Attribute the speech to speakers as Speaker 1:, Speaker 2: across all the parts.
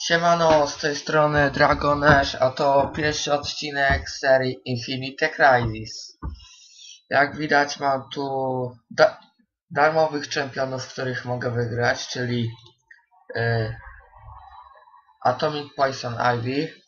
Speaker 1: Siemano, z tej strony Dragon Ash, a to pierwszy odcinek serii Infinite Crisis. Jak widać mam tu da darmowych czempionów, których mogę wygrać, czyli y Atomic Poison Ivy,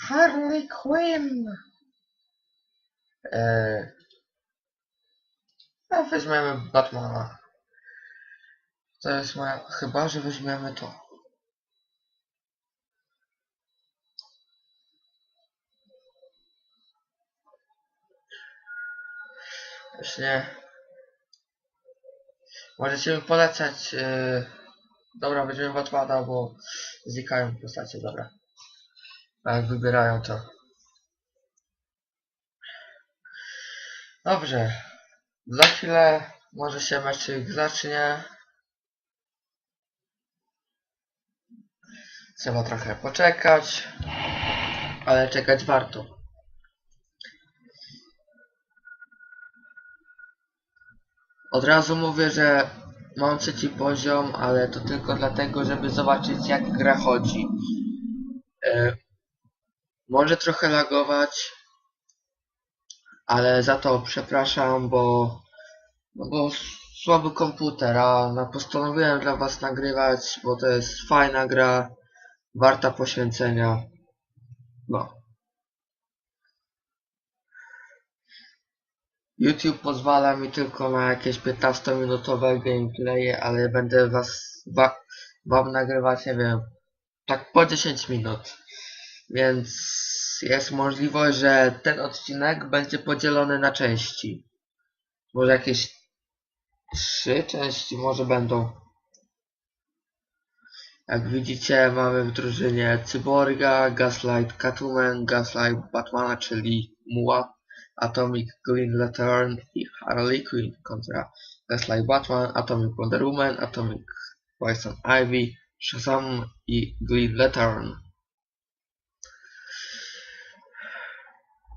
Speaker 1: Harley Quinn, y a weźmiemy Batmana. To jest moja... chyba, że weźmiemy to. Właśnie. Możecie mi polecać. Yy... Dobra, weźmiemy Batmana, bo znikają postacie, dobra. A jak wybierają to. Dobrze. Za chwilę może się mecz zacznie. Trzeba trochę poczekać. Ale czekać warto. Od razu mówię, że mam trzeci poziom, ale to tylko dlatego, żeby zobaczyć jak gra chodzi. E, może trochę lagować, ale za to przepraszam, bo, no bo słaby komputer, a no, postanowiłem dla was nagrywać, bo to jest fajna gra, warta poświęcenia. No. YouTube pozwala mi tylko na jakieś 15-minutowe gameplaye, ale będę was wa, wam nagrywać, nie wiem, tak po 10 minut. Więc jest możliwość, że ten odcinek będzie podzielony na części. Może jakieś trzy części może będą. Jak widzicie mamy w drużynie Cyborga, Gaslight Catwoman, Gaslight Batmana, czyli Muła. Atomic Green Lantern i Harley Quinn kontra Gaslight Batman, Atomic Wonder Woman, Atomic Poison Ivy, Shazam i Green Lantern.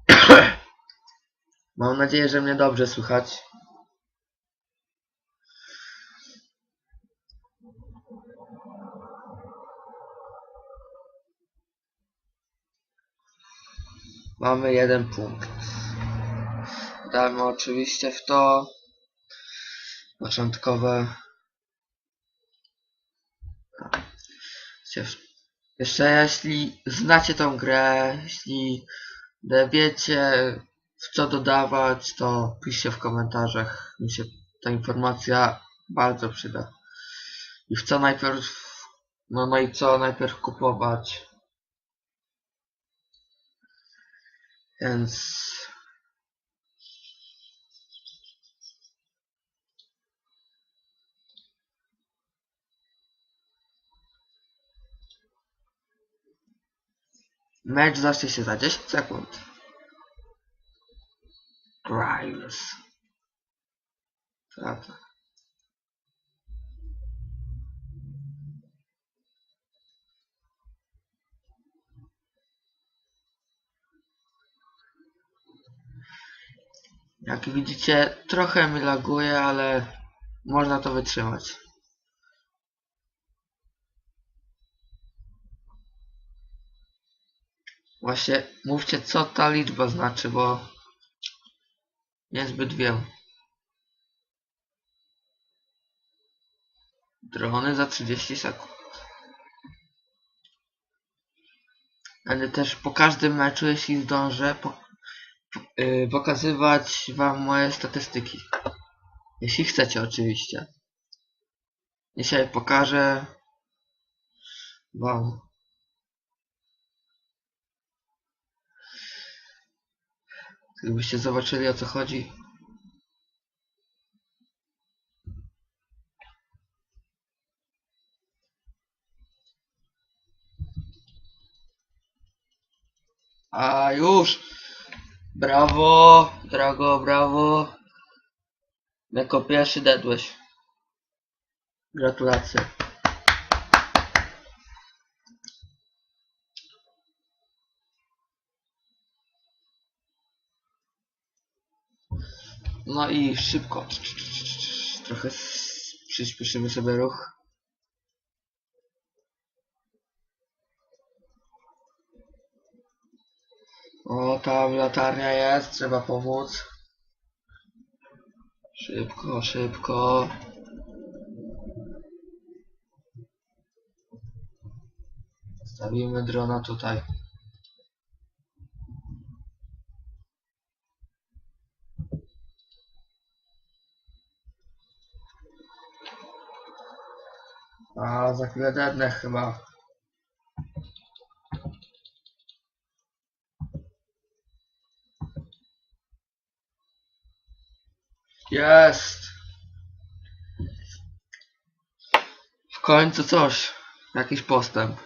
Speaker 1: Mam nadzieję, że mnie dobrze słychać. Mamy jeden punkt. Damy oczywiście w to początkowe jeszcze jeśli znacie tą grę, jeśli wiecie w co dodawać, to piszcie w komentarzach. Mi się ta informacja bardzo przyda. I w co najpierw, no, no i co najpierw kupować. Więc Mecz zacznie się za 10 sekund. Grimes. Prawda. Jak widzicie, trochę mi laguje, ale można to wytrzymać. Właśnie mówcie co ta liczba znaczy, bo niezbyt wiem. Drony za 30 sekund. Będę też po każdym meczu, jeśli zdążę, yy, pokazywać wam moje statystyki. Jeśli chcecie oczywiście. Dzisiaj pokażę wam Gdybyście zobaczyli o co chodzi. A już! Brawo! Drago, brawo! Jako pierwszy dedłeś. Gratulacje. No i szybko. Trochę przyspieszymy sobie ruch. O, tam latarnia jest, trzeba pomóc. Szybko, szybko. Stawimy drona tutaj. A, za chwilę dednę chyba. Jest! W końcu coś. Jakiś postęp.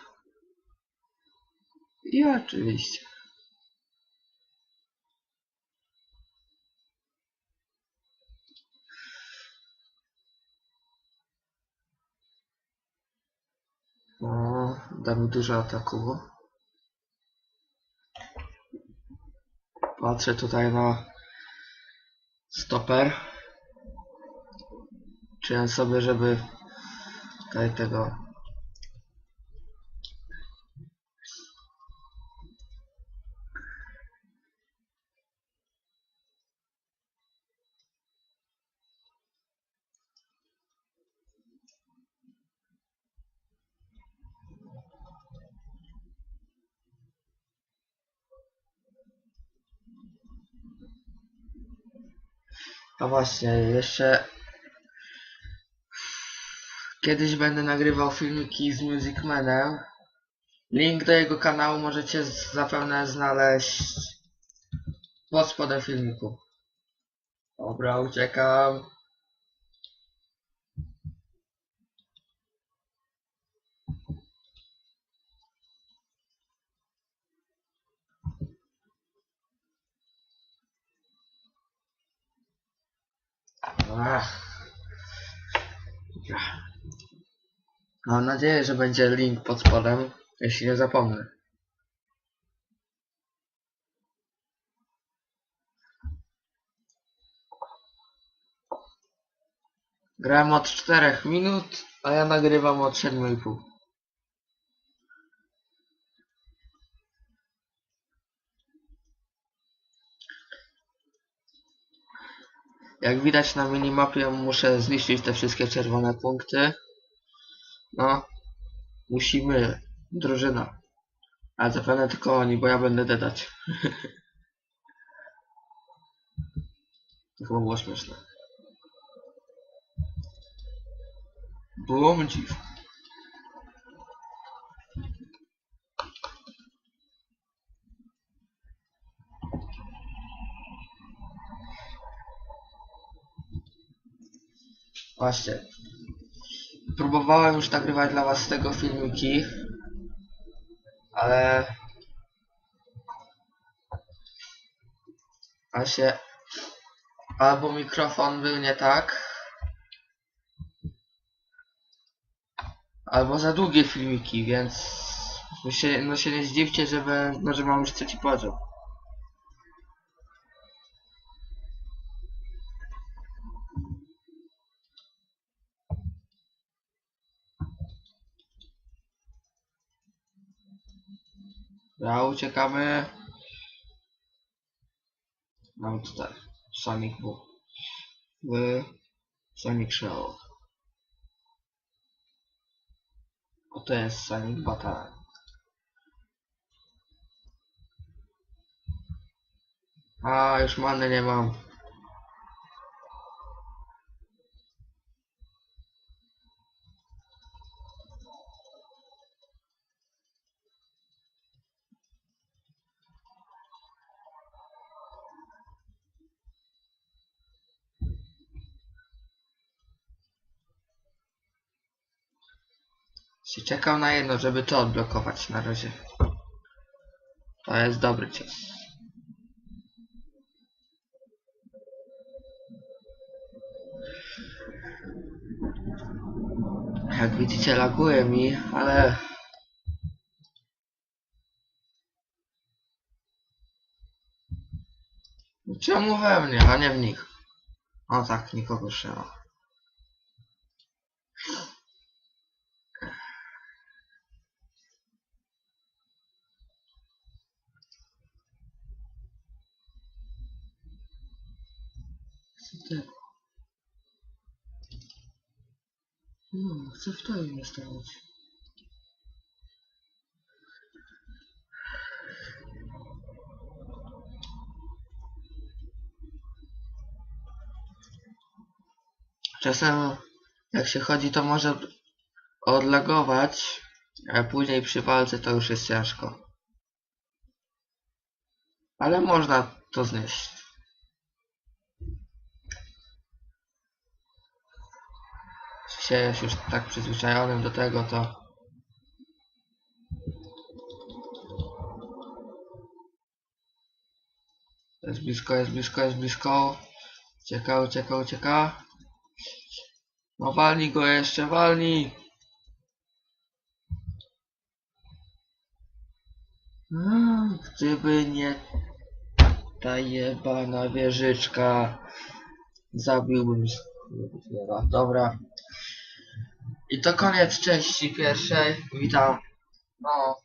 Speaker 1: I oczywiście. Da mi dużo ataku. Patrzę tutaj na stoper. Czuję sobie, żeby tutaj tego A właśnie, jeszcze kiedyś będę nagrywał filmiki z Musicmanem. Link do jego kanału możecie zapewne znaleźć pod spodem filmiku. Dobra, uciekam. Mam nadzieję, że będzie link pod spodem, jeśli nie zapomnę. Grałem od 4 minut, a ja nagrywam od 7,5. Jak widać na minimapie muszę zniszczyć te wszystkie czerwone punkty. No, musimy, drużyna. Ale zapewne tylko oni, bo ja będę dedać. to chyba było śmieszne. Bum dziw. Właśnie. Próbowałem już nagrywać dla was z tego filmiki, ale... Się... Albo mikrofon był nie tak, albo za długie filmiki, więc... No się, no się nie zdziwcie, że, no, że mam już trzeci poziom. Ja uciekamy. Mam tutaj Sonic Boom. W Sonic Show. Oto jest Sonic Battle. A, już many nie mam. Się czekał na jedno, żeby to odblokować na razie. To jest dobry cios. Jak widzicie laguje mi, ale... Czemu we mnie, a nie w nich? O tak, nikogo nie ma. Co ty? No, chcę w to nie stanąć. Czasem jak się chodzi to może odlagować, a później przy walce to już jest ciężko. Ale można to znieść. Się jest już tak przyzwyczajonym do tego, to jest blisko, jest blisko, jest blisko. Ucieka, ucieka, ucieka. No walnij go jeszcze, walnij. Mm, Gdyby nie ta jebana wieżyczka, zabiłbym. Dobra. I to koniec części pierwszej. Witam. No,